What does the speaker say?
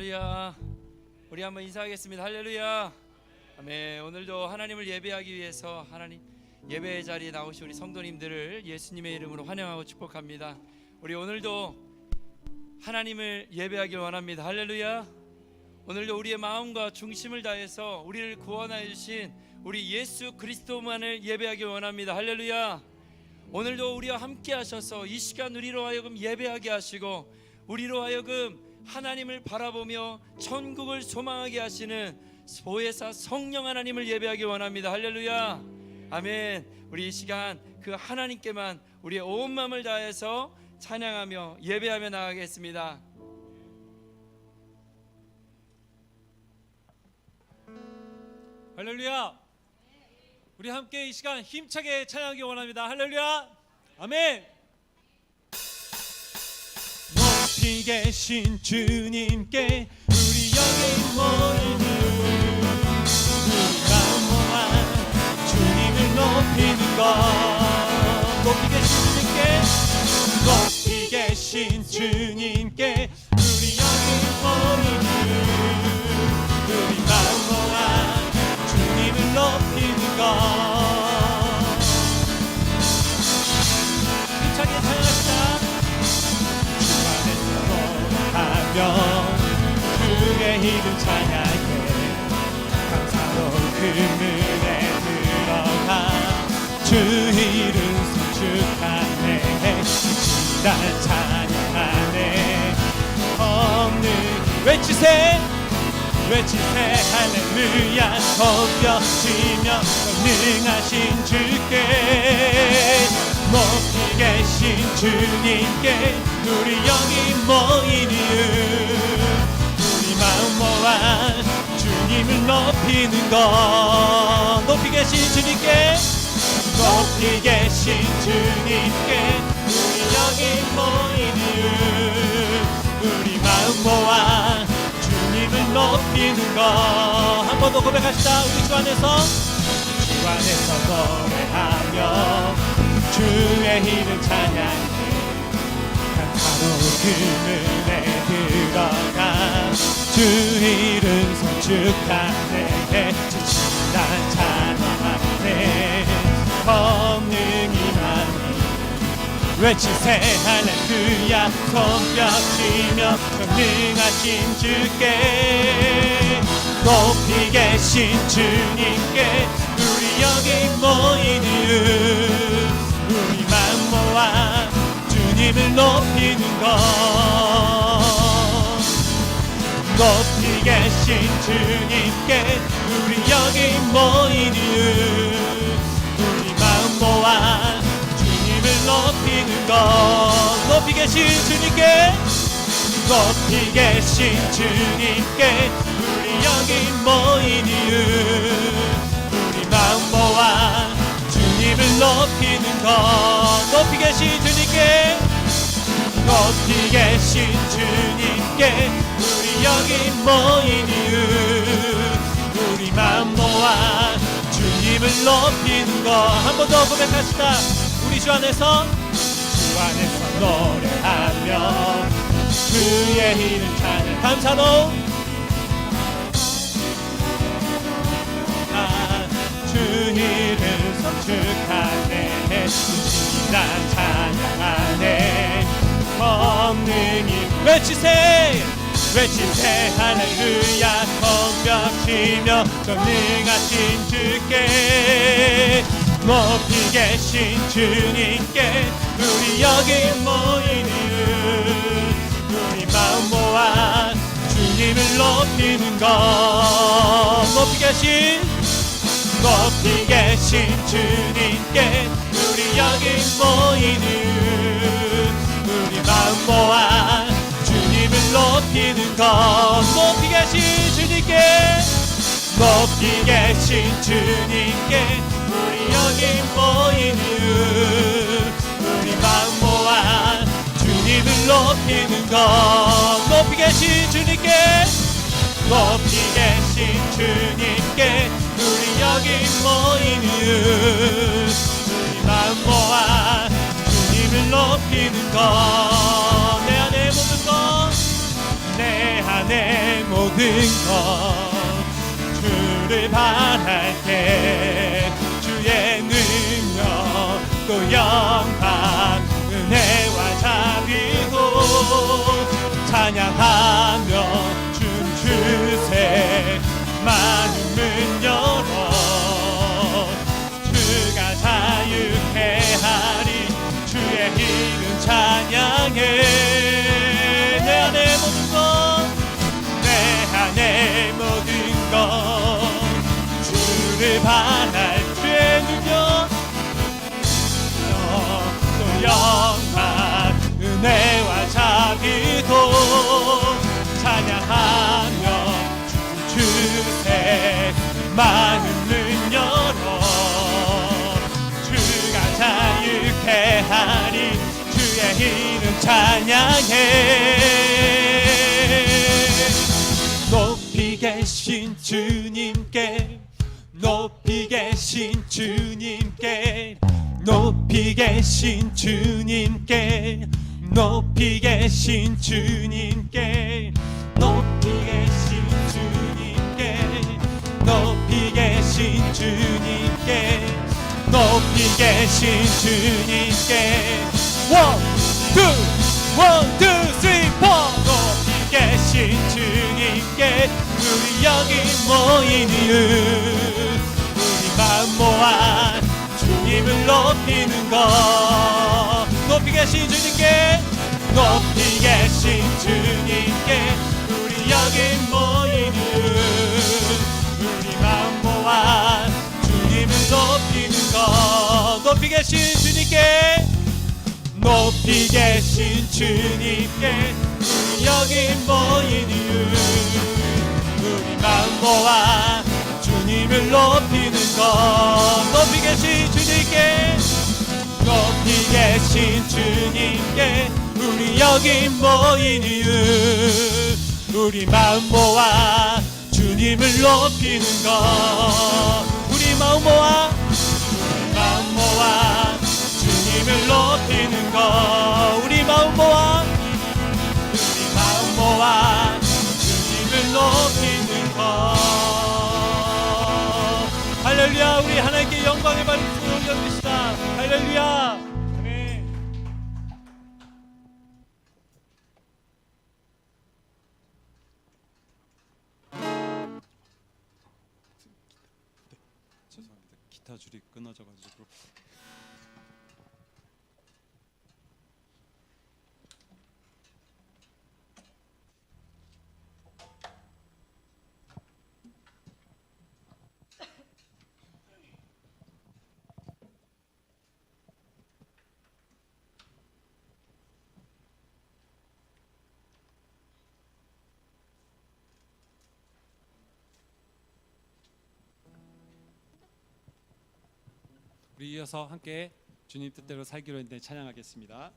할렐루야. 우리 한번 인사하겠습니다. 할렐루야. 아멘. 오늘도 하나님을 예배하기 위해서 하나님 예배 자리에 나오신 우리 성도님들을 예수님의 이름으로 환영하고 축복합니다. 우리 오늘도 하나님을 예배하길 원합니다. 할렐루야. 오늘도 우리의 마음과 중심을 다해서 우리를 구원하여 주신 우리 예수 그리스도만을 예배하길 원합니다. 할렐루야. 오늘도 우리와 함께 하셔서 이 시간 우리로 하여금 예배하게 하시고 우리로 하여금 하나님을 바라보며 천국을 소망하게 하시는 보혜사 성령 하나님을 예배하기 원합니다. 할렐루야. 아멘. 우리 이 시간 그 하나님께만 우리의 온 마음을 다해서 찬양하며 예배하며 나가겠습니다. 할렐루야. 우리 함께 이 시간 힘차게 찬양하기 원합니다. 할렐루야. 아멘. 높이 계신 주님께 우리 여기 모이는 우리 모아 주님을 높이는 것. 높이 계신 주님께 높이 계신 주님께 축하네 날 찬양하네. 없는 외치세. 외치세. 할렐루야. 성벽지며 능하신 주께. 높이 계신 주님께 우리 여기 모인 이유 우리 마음 모아 주님을 높이는 것. 높이 계신 주님께. 높이 계 신 주님께 우리 여기 모인 이유 우리 마음 모아 주님을 높이는 것 한 번 더 고백합시다. 우리 주 안에서. 주 안에서 노래하며 주의 이름 찬양해. 바로 그물에 들어가 주 이름 송축하네 지친단 찬양 외치세 할렐루야 손뼉치며 전능하신 주께 높이 계신 주님께 우리 여기 모인 이유 우리 마음 모아 주님을 높이는 것. 높이 계신 주님께 우리 여기 모인 이유 높이는 것 높이 계신 주님께 높이 계신 주님께 우리 여기 모인 이유. 우리 마음 모아 주님을 높이는 것. 높이 계신 주님께 높이 계신 주님께 우리 여기 모인 이유. 우리 마음 모아 주님을 높이는 것. 한 번 더 고백합시다 주 안에서 주 안에서 노래하며 주의 이름 찬양. 감사로 아, 주 이름 성축하네. 진실한 찬양하네 성능이 외치세 외치세. 할렐루야. 성벽치며 전능하신 주께 높이 계신 주님께 우리 여기 모인 이유. 우리 마음 모아 주님을 높이는 것. 높이 계신? 높이 계신 주님께 우리 여기 모인 이유. 우리 마음 모아 주님을 높이는 것. 높이 계신 주님께. 높이 계신 주님께 모인 이유 우리 마음 모아 주님을 높이는 것. 높이 계신 주님께 높이 계신 주님께 우리 여기 모인 이유 우리 마음 모아 주님을 높이는 것. 내 안에 모든 것 내 안에 모든 것. 주를 바랄게 영광 은혜와 자비도 찬양하며 많은 문 열어. 주가 자유케 하리 주의 이름 찬양해. 높이 계신 주님께 높이 계신 주님께 높이 계신 주님께 높이 계신 주님께 높이 계신 계신 주님께 높이 계신 주님께. 원, 투, 원, 투, 쓰리, 포 높이 계신 주님께 우리 여기 모인 이유 우리 마음 모아 주님을 높이는 것. 높이 계신 주님께 높이 계신 주님께 이 계신 주님께 여기 모인 이유. 우리 마음 모아 주님을 높이는 것. 높이 계신 주님께 높이 계신 주님께 우리 여기 모인 이유. 우리 마음 모아 주님을 높이는 것 주님을 높이는 것 우리 마음 모아. 우리 마음 모아 주님을 높이는 것 할렐루야 우리 하나님께 영광의 말씀을 올려드리시다. 할렐루야. 죄송합니다. 기타 줄이 끊어져 가지고 우리 이어서 함께 주님 뜻대로 살기로 했는데 찬양하겠습니다.